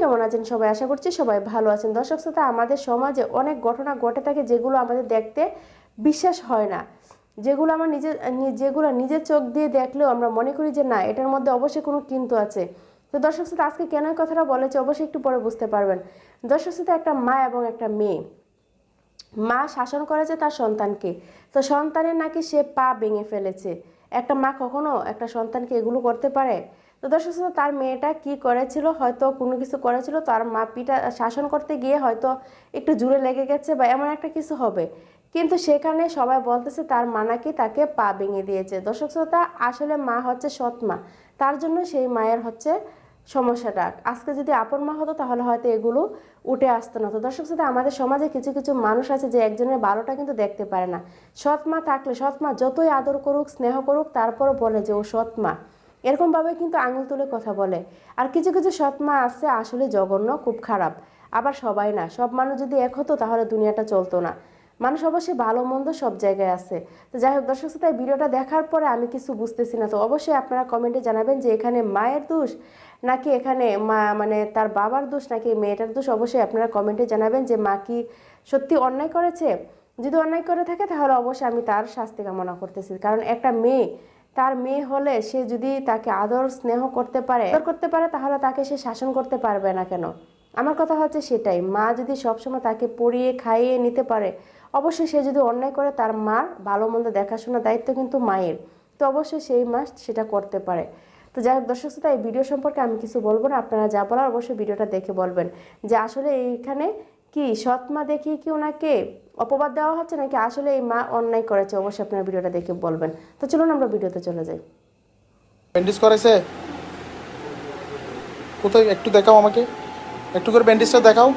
কেমন আছেন সবাই? আশা করছি সবাই ভালো আছেন। দর্শক শ্রোতা, আমাদের সমাজে অনেক ঘটনা ঘটে থাকে যেগুলো আমাদের দেখতে বিশ্বাস হয় না। যেগুলো আমার নিজের যেগুলো নিজের চোখ দিয়ে দেখলেও আমরা মনে করি যে না, এটার মধ্যে অবশ্যই কোনো কিন্তু আছে। তো দর্শক শ্রোতা, আজকে কেন কথাটা বলেছে অবশ্যই একটু পরে বুঝতে পারবেন। দর্শক শ্রোতা, একটা মা এবং একটা মেয়ে। মা শাসন করেছে তার সন্তানকে। তো সন্তানের নাকি সে পা ভেঙে ফেলেছে। একটা মা কখনো একটা সন্তানকে এগুলো করতে পারে? তো দর্শক শ্রোতা, তার মেয়েটা কি করেছিল? হয়তো কোনো কিছু করেছিল তার মা পিটা শাসন করতে গিয়ে হয়তো একটু জুড়ে লেগে গেছে বা এমন একটা কিছু হবে। কিন্তু সেখানে সবাই বলতেছে তার মা নাকি তাকে পা ভেঙে দিয়েছে। দর্শক শ্রোতা আসলে মা হচ্ছে সৎ মা। তার জন্য সেই মায়ের হচ্ছে সমস্যাটা আজকে যদি আপন মা হতো তাহলে হয়তো এগুলো উঠে আসতো না। তো দর্শক সাথে আমাদের সমাজে কিছু কিছু মানুষ আছে যে একজনের ভালোটা কিন্তু দেখতে পারে না। সৎ মা থাকলে সৎ মা যতই আদর করুক স্নেহ করুক তারপরও বলে যে ও সৎ মা। এরকমভাবে কিন্তু আঙুল তুলে কথা বলে। আর কিছু কিছু সৎ মা আছে আসলে জঘন্য খুব খারাপ। আবার সবাই না সব মানুষ যদি এক হতো তাহলে দুনিয়াটা চলতো না। মানুষ অবশ্যই ভালো মন্দ সব জায়গায় আছে। তো যাই হোক দর্শক শ্রোতা, ভিডিওটা দেখার পরে আমি কিছু বুঝতেছি না। তো অবশ্যই আপনারা কমেন্টে জানাবেন যে এখানে মায়ের দোষ নাকি এখানে মা মানে তার বাবার দোষ নাকি মেয়েটার দোষ? অবশ্যই আপনারা কমেন্টে জানাবেন যে মা কি সত্যি অন্যায় করেছে? যদি অন্যায় করে থাকে তাহলে অবশ্যই আমি তার শাস্তি কামনা করতেছি। কারণ একটা মেয়ে তার মেয়ে হলে সে যদি তাকে আদর, স্নেহ করতে পারে, আদর করতে পারে, তাহলে তাকে সে শাসন করতে পারবে না কেন? আমার কথা হচ্ছে সেটাই, মা যদি সবসময় তাকে পড়িয়ে, খাইয়ে নিতে পারে, অবশ্যই সে যদি অন্যায় করে, তার মার ভালো মন্দ দেখাশোনার দায়িত্ব কিন্তু মায়ের। তো অবশ্যই সেই মা সেটা করতে পারে। তো যাই হোক দর্শক শ্রোতা, এই ভিডিও সম্পর্কে আমি কিছু বলব না, আপনারা যা বলার অবশ্যই ভিডিওটা দেখে বলবেন যে আসলে এইখানে কি সৎ মা দেখিয়ে কি ওনাকে অপবাদ দেওয়া হচ্ছে নাকি আসলে এই মা অন্যায় করেছে? অবশ্যই আপনার ভিডিওটা দেখে বলবেন। তো চলুন আমরা ভিডিওতে চলে যাই। ব্যান্ডেজ করেছে কোথায়? একটু দেখাও আমাকে। একটু করে ব্যান্ডেজটা দেখাও।